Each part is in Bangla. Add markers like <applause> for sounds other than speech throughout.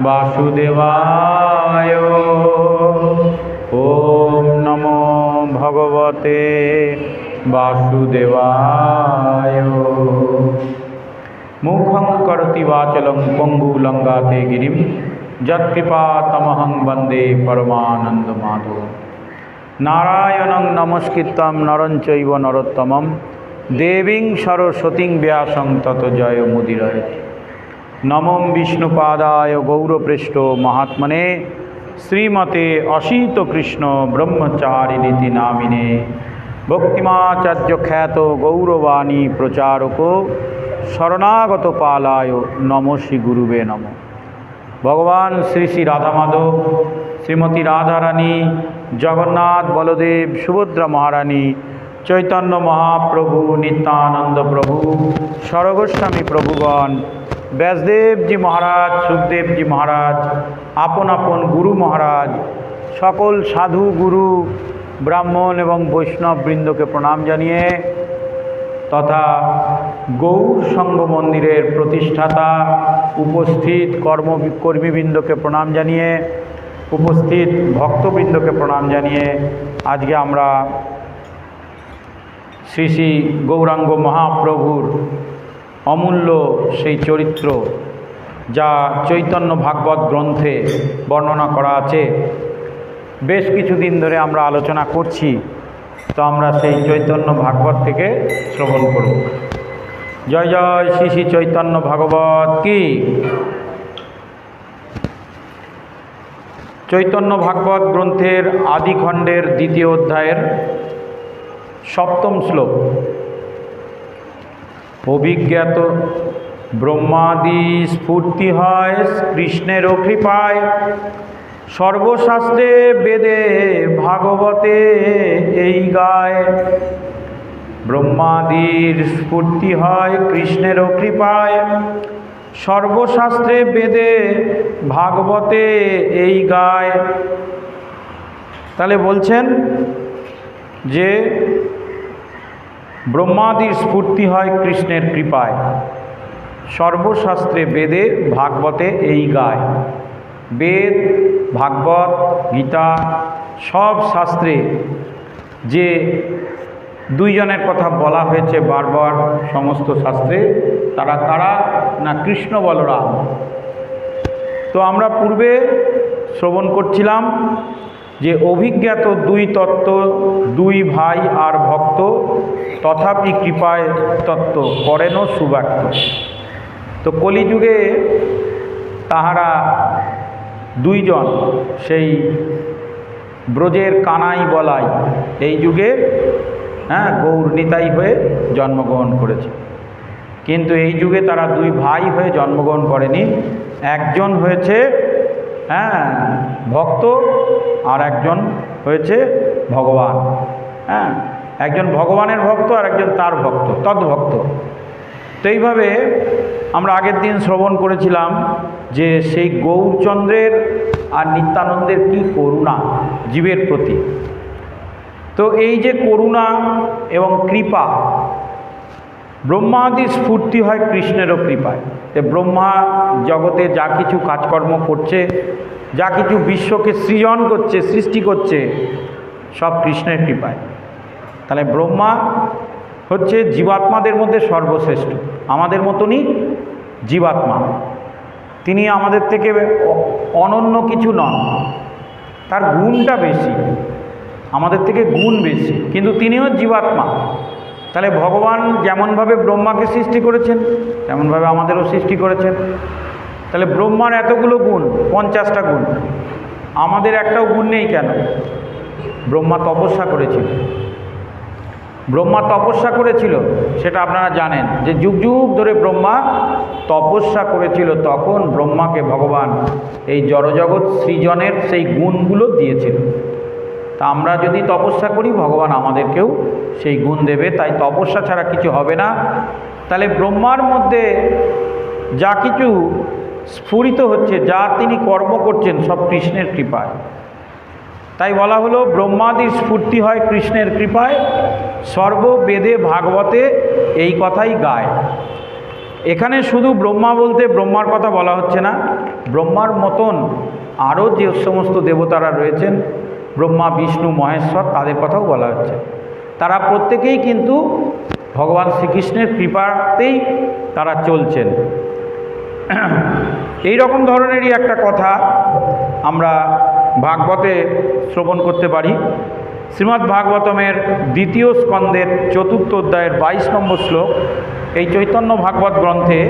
বাসুদেবায় ওম নমো ভগবতে বাসুদেবায় মুখং করতি বাচলং পঙ্গুলঙ্গাতে গিরিম যৎকৃপা তমহং বন্দে পরমানন্দ মাধব নারায়ণং নমস্কৃতম নরঞ্চৈব নরোত্তমম দেবীং সরস্বতীং ব্যাসং তত জয় মুদিরয় নমম বিষ্ণুপাদায় গৌরপৃষ্ঠ মহাত্মনে শ্রীমতে অসিত কৃষ্ণ ব্রহ্মচারিণীতি নামিনে ভক্তিমাচার্য খ্যাত গৌরবাণী প্রচারক শরণাগত পালায় নম শ্রী গুরুবে নম। ভগবান শ্রী শ্রী রাধা মাধব শ্রীমতী রাধারানী, জগন্নাথ বলদেব, সুভদ্রা মহারানী চৈতন্য মহাপ্রভু, নিত্যানন্দ প্রভু সরগোস্বামী প্রভুগণ, ব্যাসদেবজি মহারাজ, সুখদেবজি মহারাজ, আপন আপন গুরু মহারাজ, সকল সাধু গুরু, ব্রাহ্মণ এবং বৈষ্ণব বৃন্দকে প্রণাম জানিয়ে তথা গৌর সংঘ মন্দিরের প্রতিষ্ঠাতা, উপস্থিত কর্ম কর্মীবৃন্দকে প্রণাম জানিয়ে, উপস্থিত ভক্তবৃন্দকে প্রণাম জানিয়ে আজকে আমরা শ্রী শ্রী গৌরাঙ্গ মহাপ্রভুর অমূল্য সেই চরিত্র যা চৈতন্য ভাগবত গ্রন্থে বর্ণনা করা আছে। বেশ কিছুদিন ধরে আমরা আলোচনা করছি, তো আমরা সেই চৈতন্য ভাগবত থেকে শ্রবণ করব। জয় জয় শ্রী শ্রী চৈতন্য ভাগবত কি? চৈতন্য ভাগবত গ্রন্থের আদিখণ্ডের দ্বিতীয় অধ্যায়ের সপ্তম শ্লোক। অভিজ্ঞাত ব্রহ্মাদি স্ফূর্তি হয় কৃষ্ণেরও কৃপায় সর্বশাস্ত্রে বেদে ভাগবতে এই গায়। ব্রহ্মাদির স্ফূর্তি হয় কৃষ্ণেরও কৃপায় সর্বশাস্ত্রে বেদে ভাগবতে এই গায়। তাহলে বলছেন যে ব্রহ্মাদির স্ফূর্তি হয় কৃষ্ণের কৃপায়। সর্বশাস্ত্রে বেদে ভাগবতে এই গায়। বেদ, ভাগবত, গীতা সব শাস্ত্রে যে দুইজনের কথা বলা হয়েছে বারবার সমস্ত শাস্ত্রে, তারা কারা না কৃষ্ণ বলরাম? তো আমরা পূর্বে শ্রবণ করছিলাম যে অভিজ্ঞাত দুই তত্ত্ব, দুই ভাই আর ভক্ত, তথাপি কৃপায় তত্ত্ব করেন সুব্যক্ত। তো কলিযুগে তাহারা দুইজন সেই ব্রজের কানাই বলাই, এই যুগে হ্যাঁ গৌর নিতাই হয়ে জন্মগ্রহণ করেছে। কিন্তু এই যুগে তারা দুই ভাই হয়ে জন্মগ্রহণ করেনি, একজন হয়েছে হ্যাঁ ভক্ত আর একজন হয়েছে ভগবান। হ্যাঁ একজন ভগবানের ভক্ত আর একজন তার ভক্ত, তদ্ভক্ত। তো এইভাবে আমরা আগের দিন শ্রবণ করেছিলাম যে সেই গৌরচন্দ্রের আর নিত্যানন্দের কি করুণা জীবের প্রতি। তো এই যে করুণা এবং কৃপা ব্রহ্মাদি স্ফূর্তি হয় কৃষ্ণেরও কৃপায়। যে ব্রহ্মা জগতে যা কিছু কাজকর্ম করছে, যা কিছু বিশ্বকে সৃজন করছে, সৃষ্টি করছে, সব কৃষ্ণের কৃপায়। তাহলে ব্রহ্মা হচ্ছে জীবাত্মাদের মধ্যে সর্বশ্রেষ্ঠ। আমাদের মতনই জীবাত্মা। তিনি আমাদের থেকে অনন্য কিছু নন। তার গুণটা বেশি। আমাদের থেকে গুণ বেশি। কিন্তু তিনিও জীবাত্মা। তাহলে ভগবান যেমনভাবে ব্রহ্মাকে সৃষ্টি করেছেন, তেমনভাবে আমাদেরও সৃষ্টি করেছেন। তাহলে ব্রহ্মার এতগুলো গুণ, পঞ্চাশটা গুণ, আমাদের একটাও গুণ নেই কেন? ব্রহ্মা তপস্যা করেছিল। ব্রহ্মা তপস্যা করেছিল, সেটা আপনারা জানেন যে যুগ যুগ ধরে ব্রহ্মা তপস্যা করেছিল, তখন ব্রহ্মাকে ভগবান এই জড়জগৎ সৃজনের সেই গুণগুলো দিয়েছিল। তা আমরা যদি তপস্যা করি, ভগবান আমাদেরকেও সেই গুণ দেবে। তাই তপস্যা ছাড়া কিছু হবে না। তাহলে ব্রহ্মার মধ্যে যা কিছু স্ফুরিত হচ্ছে, যা তিনি কর্ম করছেন, সব কৃষ্ণের কৃপায়। তাই বলা হলো, ব্রহ্মাদির স্ফূর্তি হয় কৃষ্ণের কৃপায়। সর্ববেদে ভাগবতে এই কথাই গায়। এখানে শুধু ব্রহ্মা বলতে ব্রহ্মার কথা বলা হচ্ছে না। ব্রহ্মার মতন আরও যে সমস্ত দেবতারা রয়েছেন ব্রহ্মা, বিষ্ণু, মহেশ্বর তাদের কথাও বলা হচ্ছে। তারা প্রত্যেকেই কিন্তু ভগবান শ্রীকৃষ্ণের কৃপাতেই তারা চলছেন। এই রকম ধরনেরই একটা কথা আমরা ভাগবতে শ্রবণ করতে পারি। শ্রীমদ্ ভাগবতমের দ্বিতীয় স্কন্দের চতুর্থ অধ্যায়ের বাইশ নম্বর শ্লোক এই চৈতন্য ভাগবত গ্রন্থে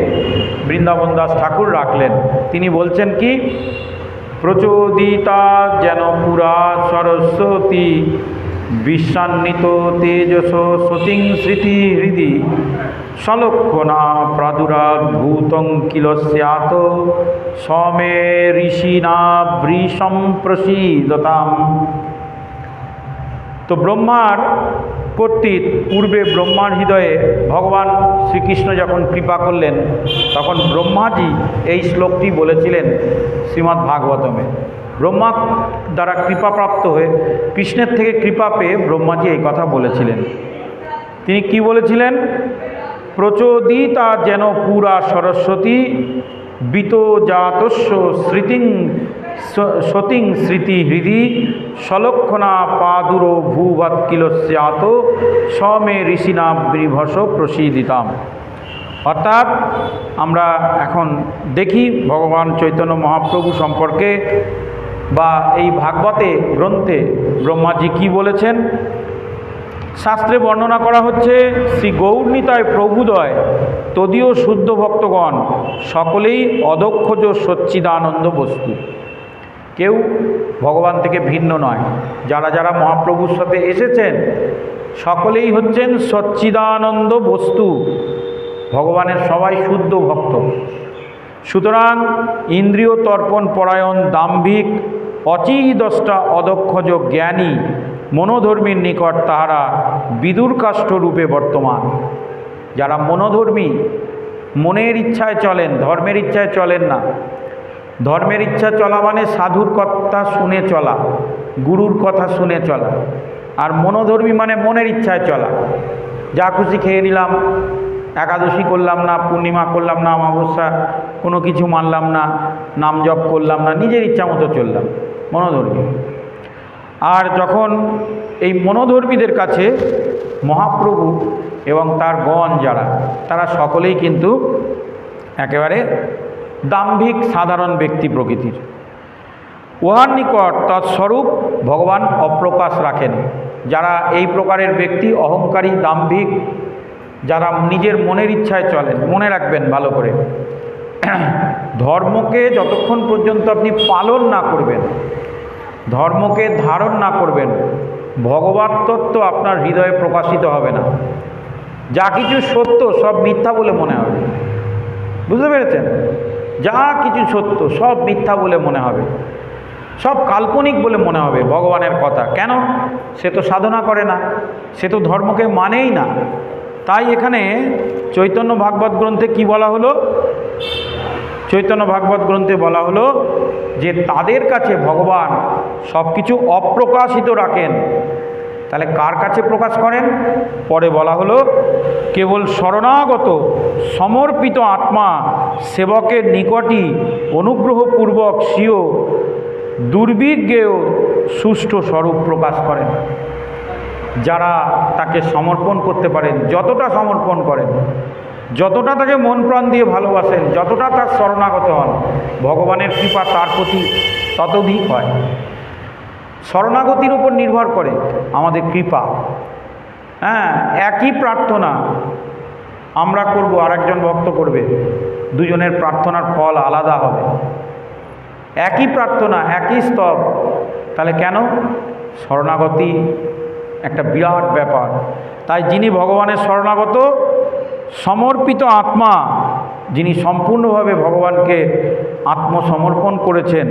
বৃন্দাবন দাস ঠাকুর রাখলেন। তিনি বলছেন কি প্রচোদিতা যেন পুরা সরস্বতী। বিশ্বান্বিত তেজস সতিং স্মৃতি হৃদি। সলক্ষণা প্রাদুরাদ্ভূতং কিল স্যাত সমে ঋষিনা বৃষম প্রসীদতাম। তো ব্রহ্মার কর্তৃক পূর্বে ব্রহ্মার হৃদয়ে ভগবান শ্রীকৃষ্ণ যখন কৃপা করলেন, তখন ব্রহ্মাজি এই শ্লোকটি বলেছিলেন শ্রীমদ্ ভাগবতমে ব্রহ্মা দ্বারা কৃপাপ্রাপ্ত হয়ে কৃষ্ণের থেকে কৃপা পেয়ে ব্রহ্মাজি এই কথা বলেছিলেন। তিনি কি বলেছিলেন? প্রচোদিতা যেন পুরা সরস্বতী, বিতজাতস্য স্মৃতিং সতিং স্মৃতি হৃদি সলক্ষণা পাদুর ভূভাত কিলস্যাত সমে ঋষিনা বিভস প্রসীদিতাম। অর্থাৎ আমরা এখন দেখি ভগবান চৈতন্য মহাপ্রভু সম্পর্কে বা এই ভাগবতে গ্রন্থে ব্রহ্মাজি কি বলেছেন? শাস্ত্রে বর্ণনা করা হচ্ছে, শ্রী গৌরনীতায় প্রভুদয়, তদীয় শুদ্ধ ভক্তগণ, সকলেই অদক্ষজ সচ্চিদানন্দ বস্তু। কেউ ভগবান থেকে ভিন্ন নয়। যারা যারা মহাপ্রভুর সাথে এসেছেন, সকলেই হচ্ছেন সচ্চিদানন্দ বস্তু। ভগবানের সবাই শুদ্ধ ভক্ত। সুতরাং ইন্দ্রিয় তর্পণ পরায়ণ দাম্ভিক অচিদষ্টা অদক্ষজ জ্ঞানী, মনোধর্মীর নিকট তাহারা বিদুর রূপে বর্তমান। যারা মনোধর্মী, মনের ইচ্ছায় চলেন, ধর্মের ইচ্ছায় চলেন না ধর্মের ইচ্ছা চলা মানে সাধুর কথা শুনে চলা, গুরুর কথা শুনে চলা, আর মনোধর্মী মানে মনের ইচ্ছায় চলা। যা খুশি খেয়ে নিলাম, একাদশী করলাম না, পূর্ণিমা করলাম না, অমাবস্যা কোনো কিছু মানলাম না, নাম জপ করলাম না, নিজের ইচ্ছা মতো চললাম, মনোধর্মী। আর যখন এই মনোধর্মীদের কাছে মহাপ্রভু এবং তার গণ যারা, তারা সকলেই কিন্তু একেবারে দাম্ভিক সাধারণ ব্যক্তি প্রকৃতির। উহার নিকট তৎস্বরূপ ভগবান অপ্রকাশ রাখেন, যারা এই প্রকারের ব্যক্তি অহংকারী, দাম্ভিক, যারা নিজের মনের ইচ্ছায় চলেন, মনে রাখবেন ভালো করে। ধর্মকে যতক্ষণ পর্যন্ত আপনি পালন না করবেন, ধর্মকে ধারণ না করবেন, ভগবত তত্ত্ব আপনার হৃদয়ে প্রকাশিত হবে না। যা কিছু সত্য, সব মিথ্যা বলে মনে হবে। বুঝতে পেরেছেন? যা কিছু সত্য, সব মিথ্যা বলে মনে হবে। সব কাল্পনিক বলে মনে হবে ভগবানের কথা। কেন? সে তো সাধনা করে না। সে তো ধর্মকে মানেই না। তাই এখানে চৈতন্য ভাগবত গ্রন্থে কি বলা হলো? চৈতন্য ভাগবত গ্রন্থে বলা হলো যে তাদের কাছে ভগবান সব কিছু অপ্রকাশিত রাখেন। তাহলে কার কাছে প্রকাশ করেন? পরে বলা হলো কেবল শরণাগত, সমর্পিত আত্মা সেবকের নিকটই অনুগ্রহপূর্বক স্বীয় দুর্বিজ্ঞেয় সুষ্ঠু স্বরূপ প্রকাশ করেন। যারা তাকে সমর্পণ করতে পারেন, যতটা সমর্পণ করেন, যতটা তাকে মন প্রাণ দিয়ে ভালোবাসেন, যতটা তার শরণাগত হন, ভগবানের কৃপা তার প্রতি ততোধিক হয়। শরণাগতির উপর নির্ভর করে আমাদের কৃপা। হ্যাঁ একই প্রার্থনা আমরা করব আর একজন ভক্ত করবে। দুজনের প্রার্থনার ফল আলাদা হবে। একই প্রার্থনা, একই স্তব, তাহলে কেন? শরণাগতি একটা বিরাট ব্যাপার। তাই যিনি ভগবানের শরণাগত, সমর্পিত আত্মা, যিনি সম্পূর্ণভাবে ভগবানকে আত্মসমর্পণ করেছেন,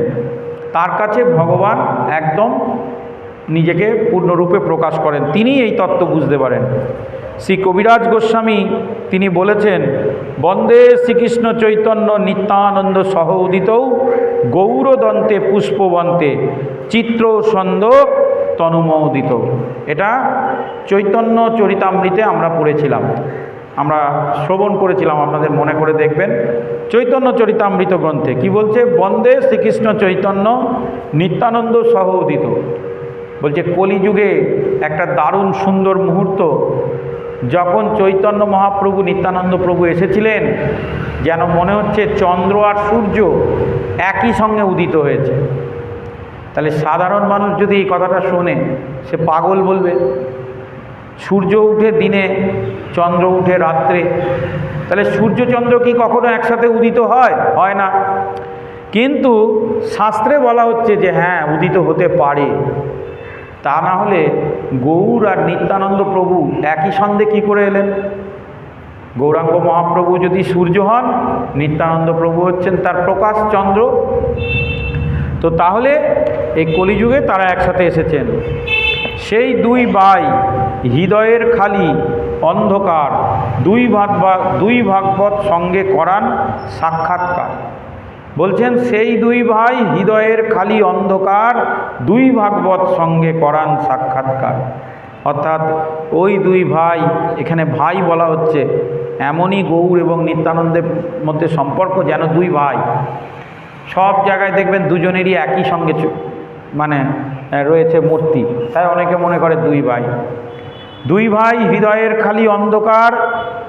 তার কাছে ভগবান একদম নিজেকে পূর্ণরূপে প্রকাশ করেন। তিনি এই তত্ত্ব বুঝতে পারেন। শ্রী কবিরাজ গোস্বামী, তিনি বলেছেন, বন্দে শ্রীকৃষ্ণ চৈতন্য নিত্যানন্দ সহ উদিতৌ গৌরদন্তে পুষ্পবন্তে চিত্র ছন্দ তনুমোদিত। এটা চৈতন্য চরিতামৃতে আমরা পড়েছিলাম। আমরা শ্রবণ করেছিলাম, আপনাদের মনে করে দেখবেন। চৈতন্য চরিতামৃত গ্রন্থে কি বলছে? বন্দে শ্রীকৃষ্ণ চৈতন্য নিত্যানন্দ সহ উদিত বলছে, কলিযুগে একটা দারুণ সুন্দর মুহূর্ত যখন চৈতন্য মহাপ্রভু নিত্যানন্দ প্রভু এসেছিলেন, যেন মনে হচ্ছে চন্দ্র আর সূর্য একই সঙ্গে উদিত হয়েছে। তাহলে সাধারণ মানুষ যদি এই কথাটা শোনে, সে পাগল বলবে, সূর্য উঠে দিনে, চন্দ্র উঠে রাত্রে। তাহলে সূর্য, চন্দ্র কি কখনো একসাথে উদিত হয়? হয় না। কিন্তু শাস্ত্রে বলা হচ্ছে যে হ্যাঁ উদিত হতে পারে। তা না হলে গৌর আর নিত্যানন্দ প্রভু একই সন্ধে কি করে এলেন? গৌরাঙ্গ মহাপ্রভু যদি সূর্য হন, নিত্যানন্দ প্রভু হচ্ছেন তার প্রকাশ চন্দ্র। তো তাহলে এই কলিযুগে তারা একসাথে এসেছেন। সেই দুই বাই হৃদয়ের খালি অন্ধকার, দুই ভাগ দুই ভাগবত সঙ্গে করান সাক্ষাৎকার। বলছেন, সেই দুই ভাই হৃদয়ের খালি অন্ধকার, দুই ভাগবত সঙ্গে করান সাক্ষাৎকার। অর্থাৎ ওই দুই ভাই, এখানে ভাই বলা হচ্ছে, এমনই গৌর এবং নিত্যানন্দের মধ্যে সম্পর্ক যেন দুই ভাই। সব জায়গায় দেখবেন দুজনেরই একই সঙ্গে মানে রয়েছে মূর্তি। তাই অনেকে মনে করে দুই ভাই। দুই ভাই হৃদয়ের খালি অন্ধকার,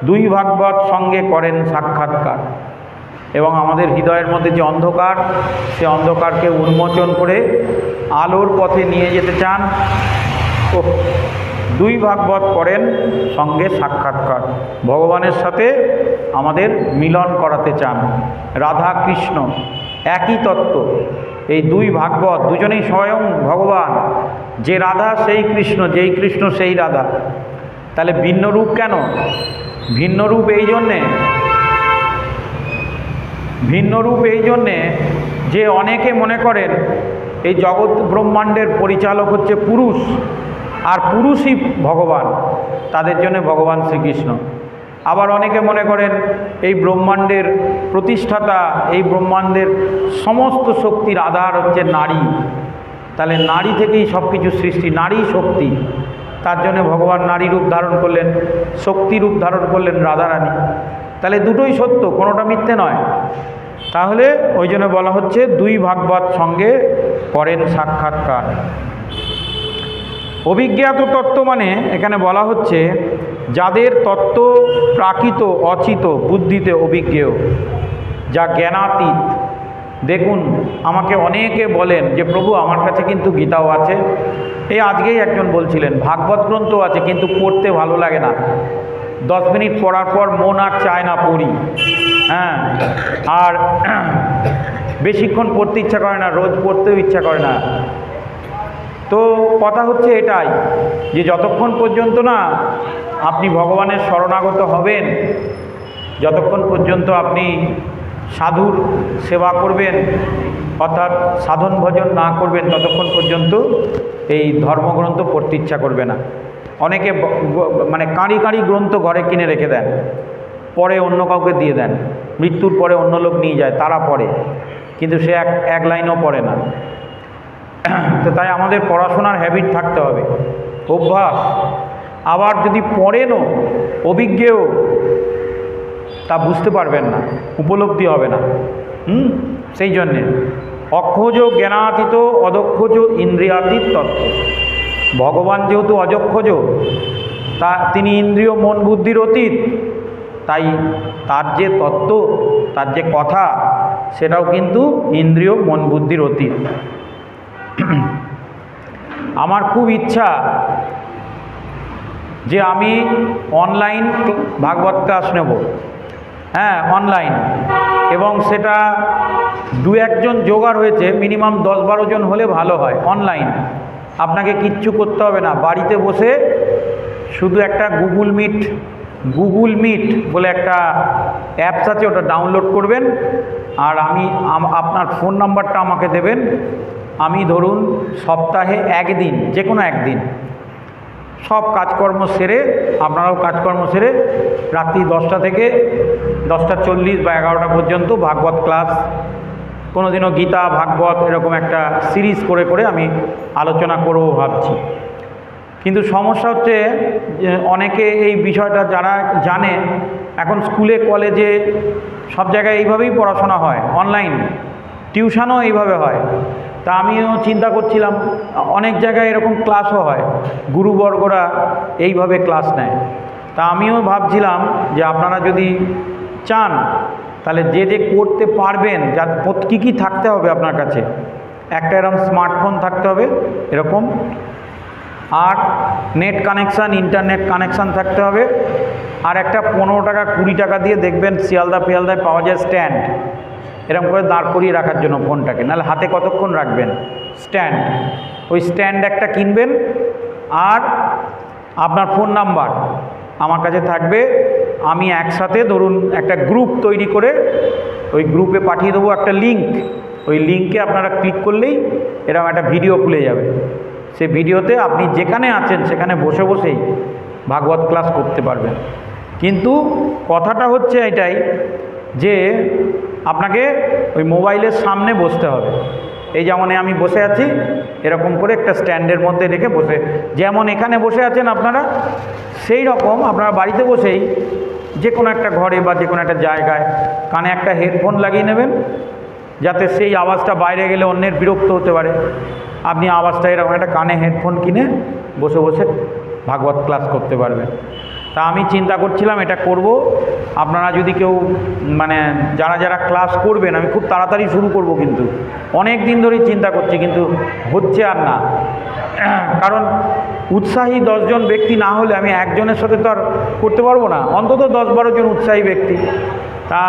দুই ভাগবত সঙ্গে করেন সাক্ষাৎকার। এবং আমাদের হৃদয়ের মধ্যে যে অন্ধকার, সে অন্ধকারকে উন্মোচন করে আলোর পথে নিয়ে যেতে চান। ও দুই ভাগবত করেন সঙ্গে সাক্ষাৎকার। ভগবানের সাথে আমাদের মিলন করাতে চান। রাধা কৃষ্ণ একই তত্ত্ব। এই দুই ভাগবত, দুজনেই স্বয়ং ভগবান। যে রাধা, সেই কৃষ্ণ, যেই কৃষ্ণ, সেই রাধা। তাহলে ভিন্ন রূপ কেন? ভিন্ন রূপ এই জন্যে ভিন্ন রূপ এই জন্যে যে অনেকে মনে করেন এই জগৎ ব্রহ্মাণ্ডের পরিচালক হচ্ছে পুরুষ আর পুরুষই ভগবান, তাদের জন্য ভগবান শ্রীকৃষ্ণ। আবার অনেকে মনে করেন এই ব্রহ্মাণ্ডের প্রতিষ্ঠাতা, এই ব্রহ্মাণ্ডের সমস্ত শক্তির আধার হচ্ছে নারী। তাহলে নারী থেকেই সব কিছু সৃষ্টি, নারী শক্তি। তার জন্য ভগবান নারী রূপ ধারণ করলেন, শক্তি রূপ ধারণ করলেন রাধারানী। তাহলে দুটোই সত্য, কোনোটা মিথ্যে নয়। তাহলে ওই জন্য বলা হচ্ছে দুই ভাগবত সঙ্গে করেন সাক্ষাৎকার। অভিজ্ঞাত তত্ত্ব মানে এখানে বলা হচ্ছে, যাদের তত্ত্ব প্রাকৃত অচিত বুদ্ধিতে অভিজ্ঞেয় যা জ্ঞানাতীত। দেখুন, আমাকে অনেকে বলেন যে, প্রভু, আমার কাছে কিন্তু গীতাও আছে। এই আজকেই একজন বলছিলেন, ভাগবত গ্রন্থ আছে, কিন্তু পড়তে ভালো লাগে না। দশ মিনিট পড়ার পর মন আর চায় না পড়ি। হ্যাঁ আর বেশিক্ষণ পড়তে ইচ্ছা করে না, রোজ পড়তেও ইচ্ছা করে না। তো কথা হচ্ছে এটাই, যে যতক্ষণ পর্যন্ত না আপনি ভগবানের শরণাগত হবেন, যতক্ষণ পর্যন্ত আপনি সাধুর সেবা করবেন, অর্থাৎ সাধন ভজন না করবেন, ততক্ষণ পর্যন্ত এই ধর্মগ্রন্থ পড়তে ইচ্ছা করবে না। অনেকে মানে কাঁড়ি কাঁড়ি গ্রন্থ ঘরে কিনে রেখে দেন, পরে অন্য কাউকে দিয়ে দেন। মৃত্যুর পরে অন্য লোক নিয়ে যায়, তারা পড়ে। কিন্তু সে এক এক লাইনও পড়ে না। তো তাই আমাদের পড়াশোনার হ্যাবিট থাকতে হবে। অভ্যাস। আবার যদি পড়েনও, অভিজ্ঞেও, তা বুঝতে পারবেন না, উপলব্ধি হবে না। হুম? সেই জন্যে। অক্ষজ জ্ঞানাতীত, অদক্ষজ ইন্দ্রিয়াতীত তত্ত্ব। ভগবান যেহেতু অযক্ষজ, তা তিনি ইন্দ্রিয় মন বুদ্ধির অতীত। তাই তার যে তত্ত্ব, তার যে কথা, সেটাও কিন্তু ইন্দ্রিয় মন বুদ্ধির অতীত। আমার খুব ইচ্ছা যে আমি অনলাইন ভাগবত ক্লাস নেব। হ্যাঁ অনলাইন। এবং সেটা দু একজন জোগাড় হয়েছে, মিনিমাম দশ বারো জন হলে ভালো হয়, অনলাইন। আপনাকে কিচ্ছু করতে হবে না। বাড়িতে বসে শুধু একটা গুগল মিট গুগল মিট বলে একটা অ্যাপস আছে, ওটা ডাউনলোড করবেন। আর আমি আপনার ফোন নাম্বারটা আমাকে দেবেন। আমি ধরুন সপ্তাহে একদিন যে কোনো একদিন, সব কাজকর্ম সেরে, আপনারাও কাজকর্ম সেরে রাত্রি দশটা থেকে দশটা চল্লিশ বা এগারোটা পর্যন্ত ভাগবত ক্লাস কোনোদিনও গীতা, ভাগবত, এরকম একটা সিরিজ করে করে আমি আলোচনা করব ভাবছি। কিন্তু সমস্যা হচ্ছে অনেকে এই বিষয়টা যারা জানে, এখন স্কুলে, কলেজে সব জায়গায় এইভাবেই পড়াশোনা হয় অনলাইন টিউশনও এইভাবে হয়। তা আমিও চিন্তা করছিলাম, অনেক জায়গায় এরকম ক্লাসও হয়, গুরুবর্গরা এইভাবে ক্লাস নেয়। তা আমিও ভাবছিলাম যে আপনারা যদি চান, তাহলে যে যে করতে পারবেন, যা কী কী থাকতে হবে আপনার কাছে? একটা এরকম স্মার্টফোন থাকতে হবে, এরকম আর নেট কানেকশান ইন্টারনেট কানেকশান থাকতে হবে। আর একটা পনেরো টাকা, কুড়ি টাকা দিয়ে দেখবেন শিয়ালদা ফিয়ালদায় পাওয়া যায় স্ট্যান্ড এরকম করে দাঁড় করিয়ে রাখার জন্য ফোনটাকে। নাহলে হাতে কতক্ষণ রাখবেন? স্ট্যান্ড ওই স্ট্যান্ড একটা কিনবেন। আর আপনার ফোন নাম্বার আমার কাছে থাকবে। আমি একসাথে ধরুন একটা গ্রুপ তৈরি করে ওই গ্রুপে পাঠিয়ে দেবো একটা লিঙ্ক ওই লিঙ্কে আপনারা ক্লিক করলেই এরকম একটা ভিডিও খুলে যাবে। সেই ভিডিওতে আপনি যেখানে আছেন, সেখানে বসে বসেই ভাগবত ক্লাস করতে পারবেন। কিন্তু কথাটা হচ্ছে এটাই যে আপনাকে ওই মোবাইলের সামনে বসতে হবে। এই যেমন আমি বসে আছি, এরকম করে একটা স্ট্যান্ডের মধ্যে রেখে বসে, যেমন এখানে বসে আছেন আপনারা, সেই রকম আপনারা বাড়িতে বসেই যে কোনো একটা ঘরে বা যে কোনো একটা জায়গায় কানে একটা হেডফোন লাগিয়ে নেবেন, যাতে সেই আওয়াজটা বাইরে গেলে অন্যের বিরক্ত হতে পারে। আপনি আওয়াজটা এরকম একটা কানে হেডফোন কিনে বসে বসে ভাগবত ক্লাস করতে পারবেন। তা আমি চিন্তা করছিলাম এটা করব। আপনারা যদি কেউ মানে যারা যারা ক্লাস করবেন, আমি খুব তাড়াতাড়ি শুরু করব কিন্তু। অনেক দিন ধরেই চিন্তা করছি কিন্তু হচ্ছে আর না। কারণ উৎসাহী দশজন ব্যক্তি না হলে আমি একজনের সাথে তো আর করতে পারব না। অন্তত দশ বারো জন উৎসাহী ব্যক্তি। তা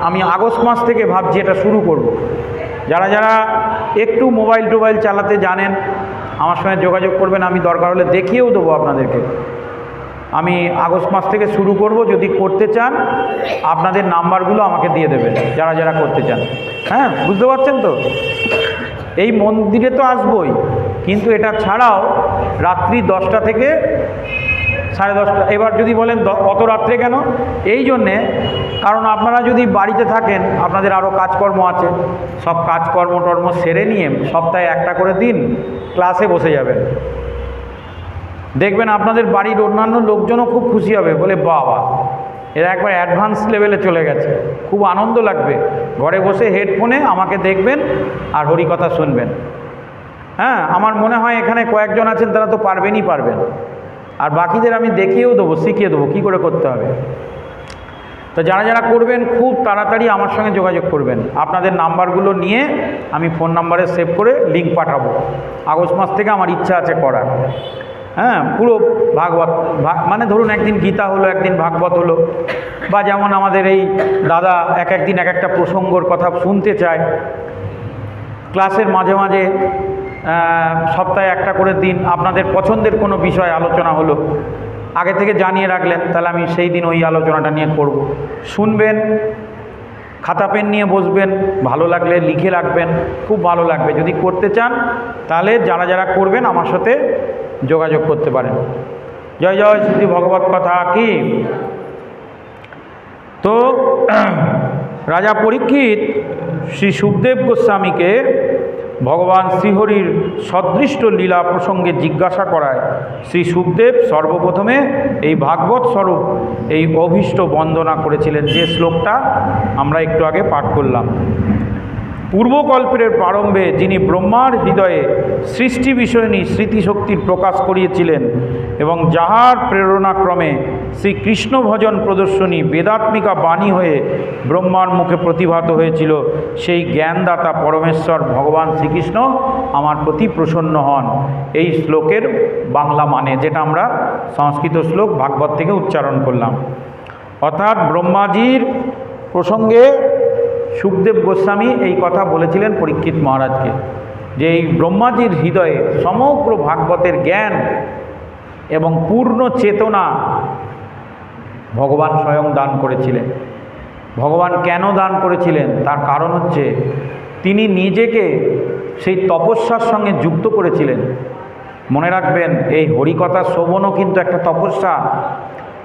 আমি আগস্ট মাস থেকে ভাবছি এটা শুরু করব। যারা যারা একটু মোবাইল টোবাইল চালাতে জানেন, আমার সঙ্গে যোগাযোগ করবেন, আমি দরকার হলে দেখিয়েও দেবো আপনাদেরকে। আমি আগস্ট মাস থেকে শুরু করব, যদি করতে চান, আপনাদের নাম্বারগুলো আমাকে দিয়ে দেবেন, যারা যারা করতে চান। হ্যাঁ বুঝতে পারছেন তো? এই মন্দিরে তো আসবই, কিন্তু এটা ছাড়াও রাত্রি দশটা থেকে সাড়ে দশটা। এবার যদি বলেন অত রাত্রে কেন? এই জন্যে, কারণ আপনারা যদি বাড়িতে থাকেন, আপনাদের আরও কাজকর্ম আছে। সব কাজকর্ম টর্ম সেরে নিয়ে সপ্তাহে একটা করে দিন, ক্লাসে বসে যাবেন। দেখবেন আপনাদের বাড়ির অন্যান্য লোকজনও খুব খুশি হবে, বলে বাবা, এরা একবার অ্যাডভান্স লেভেলে চলে গেছে। খুব আনন্দ লাগবে। ঘরে বসে হেডফোনে আমাকে দেখবেন আর হরিকথা শুনবেন। হ্যাঁ আমার মনে হয় এখানে কয়েকজন আছেন, তারা তো পারবেনই পারবেন। আর বাকিদের আমি দেখিয়েও দেবো, শিখিয়ে দেবো, কী করে করতে হবে। তো যারা যারা করবেন, খুব তাড়াতাড়ি আমার সঙ্গে যোগাযোগ করবেন। আপনাদের নাম্বারগুলো নিয়ে আমি ফোন নাম্বারে সেভ করে লিঙ্ক পাঠাবো। আগস্ট মাস থেকে আমার ইচ্ছা আছে করার। হ্যাঁ পুরো ভাগবত ভাগ- মানে ধরুন একদিন গীতা হলো, একদিন ভাগবত হলো, বা যেমন আমাদের এই দাদা এক একদিন এক একটা প্রসঙ্গর কথা শুনতে চায়। ক্লাসের মাঝে মাঝে সপ্তাহে একটা করে দিন। আপনাদের পছন্দের কোনো বিষয় আলোচনা হলো, আগে থেকে জানিয়ে রাখলেন, তাহলে আমি সেই দিন ওই আলোচনাটা নিয়ে করব। শুনবেন, খাতা পেন নিয়ে বসবেন, ভালো লাগলে লিখে রাখবেন, খুব ভালো লাগবে। যদি করতে চান, তাহলে যারা যারা করবেন, আমার সাথে যোগাযোগ করতে পারেন। জয় জয়, শ্রী ভগবত কথা কি? তো, <clears throat> রাজা পরীক্ষিত শ্রী সুখদেব গোস্বামীকে ভগবান শ্রীহরির সদৃষ্ট লীলা প্রসঙ্গে জিজ্ঞাসা করায়, শ্রী সুখদেব, সর্বপ্রথমে এই ভাগবত স্বরূপ, এই অভীষ্ট বন্দনা করেছিলেন যে শ্লোকটা, আমরা একটু আগে পাঠ করলাম। পূর্বকল্পের প্রারম্ভে যিনি ব্রহ্মার হৃদয়ে সৃষ্টি বিষয়নী স্মৃতিশক্তির প্রকাশ করিয়েছিলেন এবং যাহার প্রেরণাক্রমে শ্রীকৃষ্ণ ভজন প্রদর্শনী বেদাত্মিকা বাণী হয়ে ব্রহ্মার মুখে প্রতিভাত হয়েছিল, সেই জ্ঞানদাতা পরমেশ্বর ভগবান শ্রীকৃষ্ণ আমার প্রতি প্রসন্ন হন। এই শ্লোকের বাংলা মানে যেটা আমরা সংস্কৃত শ্লোক ভাগবত থেকে উচ্চারণ করলাম। অর্থাৎ ব্রহ্মাজির প্রসঙ্গে সুখদেব গোস্বামী এই কথা বলেছিলেন পরীক্ষিত মহারাজকে, যে এই ব্রহ্মাজির হৃদয়ে সমগ্র ভাগবতের জ্ঞান এবং পূর্ণ চেতনা ভগবান স্বয়ং দান করেছিলেন। ভগবান কেন দান করেছিলেন? তার কারণ হচ্ছে তিনি নিজেকে সেই তপস্যার সঙ্গে যুক্ত করেছিলেন। মনে রাখবেন, এই হরিকথা শ্রবণও কিন্তু একটা তপস্যা।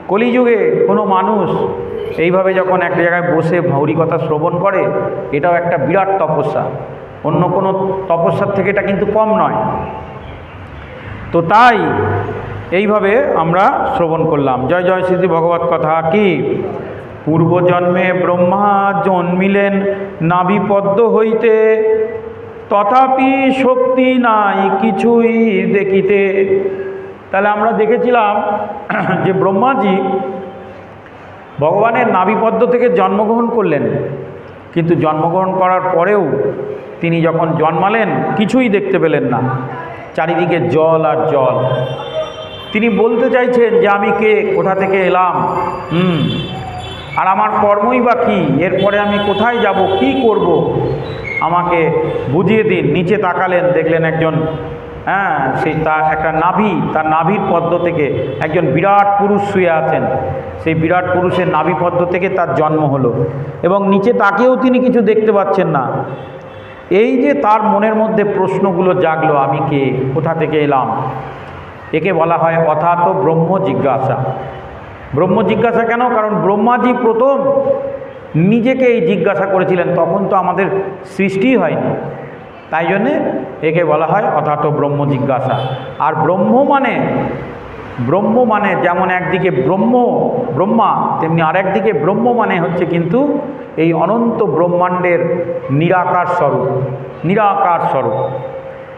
কলিযুগে কোনো মানুষ এইভাবে যখন এক জায়গায় বসে হরিকথা শ্রবণ করে, এটাও একটা বিরাট তপস্যা। অন্য কোনো তপস্যার থেকে এটা কিন্তু কম নয়। তো তাই এইভাবে আমরা শ্রবণ করলাম। জয় জয় শ্রী ভগবত কথা কি? পূর্বজন্মে ব্রহ্মা জন্মিলেন নাবিপদ্ম হইতে, তথাপি শক্তি নাই কিছুই দেখিতে। তাহলে আমরা দেখেছিলাম যে ব্রহ্মাজি ভগবানের নাবিপদ্ম থেকে জন্মগ্রহণ করলেন। কিন্তু জন্মগ্রহণ করার পরেও তিনি যখন জন্মালেন, কিছুই দেখতে পেলেন না। চারিদিকে জল আর জল। তিনি বলতে চাইছেন যে, আমি কে? কোথা থেকে এলাম? হুম। আর আমার কর্মই বা কী? এরপরে আমি কোথায় যাব? কি করব? আমাকে বুঝিয়ে দিন। নিচে তাকালেন, দেখলেন একজন হ্যাঁ সেই তার একটা নাভি, তার নাভির পদ্ম থেকে একজন বিরাট পুরুষ শুয়ে আছেন। সেই বিরাট পুরুষের নাভি পদ্ম থেকে তার জন্ম হলো এবং নিচে তাকেও তিনি কিছু দেখতে পাচ্ছেন না। এই যে তার মনের মধ্যে প্রশ্নগুলো জাগলো, আমি কে? কোথা থেকে এলাম? একে বলা হয় অথাত ব্রহ্ম জিজ্ঞাসা। ব্রহ্ম জিজ্ঞাসা কেন? কারণ ব্রহ্মাজি প্রথম নিজেকে এই জিজ্ঞাসা করেছিলেন, তখন তো আমাদের সৃষ্টি হয়নি। তাই জন্যে একে বলা হয় অথাত ব্রহ্ম জিজ্ঞাসা। আর ব্রহ্ম মানে ব্রহ্ম মানে যেমন একদিকে ব্রহ্ম, ব্রহ্মা, তেমনি আরেকদিকে ব্রহ্ম মানে হচ্ছে কিন্তু এই অনন্ত ব্রহ্মাণ্ডের নিরাকার স্বরূপ নিরাকার স্বরূপ।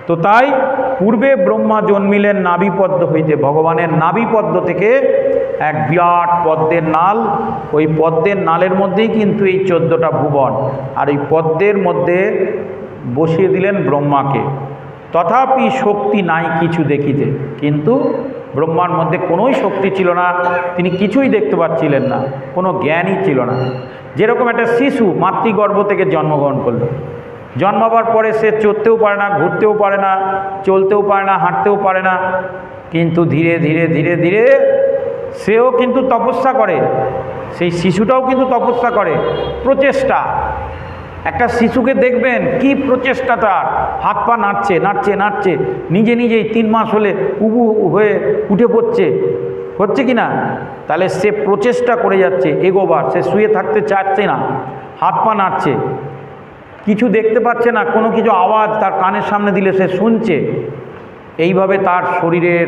তো তাই পূর্বে ব্রহ্মা জন্মিলেন নাবিপদ্ম হইতে, ভগবানের নাবিপদ্ম থেকে এক বিরাট পদ্মের নাল। ওই পদ্মের নালের মধ্যেই কিন্তু এই চোদ্দোটা ভুবন। আর এই পদ্মের মধ্যে বসিয়ে দিলেন ব্রহ্মাকে। তথাপি শক্তি নাই কিছু দেখিতে, কিন্তু ব্রহ্মার মধ্যে কোনোই শক্তি ছিল না, তিনি কিছুই দেখতে পাচ্ছিলেন না, কোনো জ্ঞানই ছিল না। যেরকম একটা শিশু মাতৃগর্ভ থেকে জন্মগ্রহণ করল। জন্মাবার পরে সে চড়তেও পারে না, ঘুরতেও পারে না, চলতেও পারে না, হাঁটতেও পারে না, কিন্তু ধীরে ধীরে ধীরে ধীরে সেও কিন্তু তপস্যা করে। সেই শিশুটাও কিন্তু তপস্যা করে। প্রচেষ্টা। একটা শিশুকে দেখবেন কি প্রচেষ্টা তার। হাত পা নাড়ছে নাড়ছে নাড়ছে। নিজে নিজেই তিন মাস হলে উবু হয়ে উঠে পড়ছে। হচ্ছে কি না? তাহলে সে প্রচেষ্টা করে যাচ্ছে এগোবার। সে শুয়ে থাকতে চাচ্ছে না। হাত পা নাড়ছে। কিছু দেখতে পাচ্ছে না, কোনো কিছু আওয়াজ তার কানের সামনে দিলে সে শুনছে। এইভাবে তার শরীরের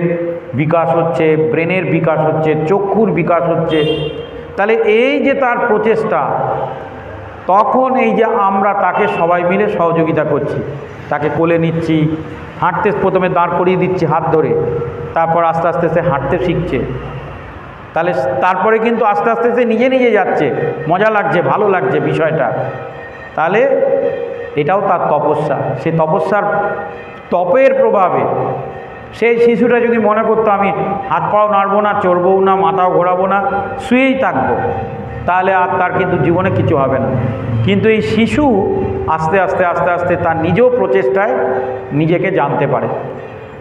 বিকাশ হচ্ছে, ব্রেনের বিকাশ হচ্ছে, চক্ষুর বিকাশ হচ্ছে। তাহলে এই যে তার প্রচেষ্টা তখন এই যে আমরা তাকে সবাই মিলে সহযোগিতা করছি। তাকে কোলে নিচ্ছি, হাঁটতে প্রথমে দাঁড় করিয়ে দিচ্ছি হাত ধরে, তারপর আস্তে আস্তে সে হাঁটতে শিখছে। তাহলে তারপরে কিন্তু আস্তে আস্তে সে নিজে নিজে যাচ্ছে। মজা লাগছে, ভালো লাগছে বিষয়টা। তাহলে এটাও তার তপস্যা। সে তপস্যার তপের প্রভাবে সেই শিশুটা যদি মনে করতো আমি হাত পাও নাড়বো না, চড়বও না, মাথাও ঘোরাবো না, শুয়েই থাকব, তাহলে আর তার কিন্তু জীবনে কিছু হবে না। কিন্তু এই শিশু আস্তে আস্তে আস্তে আস্তে তার নিজেও প্রচেষ্টায় নিজেকে জানতে পারে।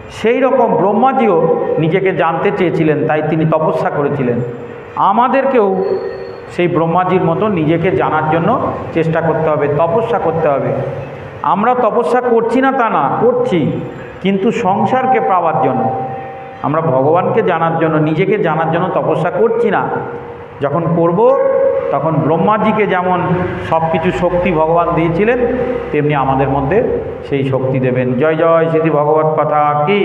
সেই রকম ব্রহ্মাজিও নিজেকে জানতে চেয়েছিলেন, তাই তিনি তপস্যা করেছিলেন। আমাদেরকেও সেই ব্রহ্মাজির মতো নিজেকে জানার জন্য চেষ্টা করতে হবে, তপস্যা করতে হবে। আমরা তপস্যা করছি না তা না, করছি। কিন্তু সংসারকে পাওয়ার জন্য, আমরা ভগবানকে জানার জন্য, নিজেকে জানার জন্য তপস্যা করছি না। যখন করব, তখন ব্রহ্মাজিকে যেমন সব কিছু শক্তি ভগবান দিয়েছিলেন, তেমনি আমাদের মধ্যে সেই শক্তি দেবেন। জয় জয় শ্রী ভগবত কথা কি?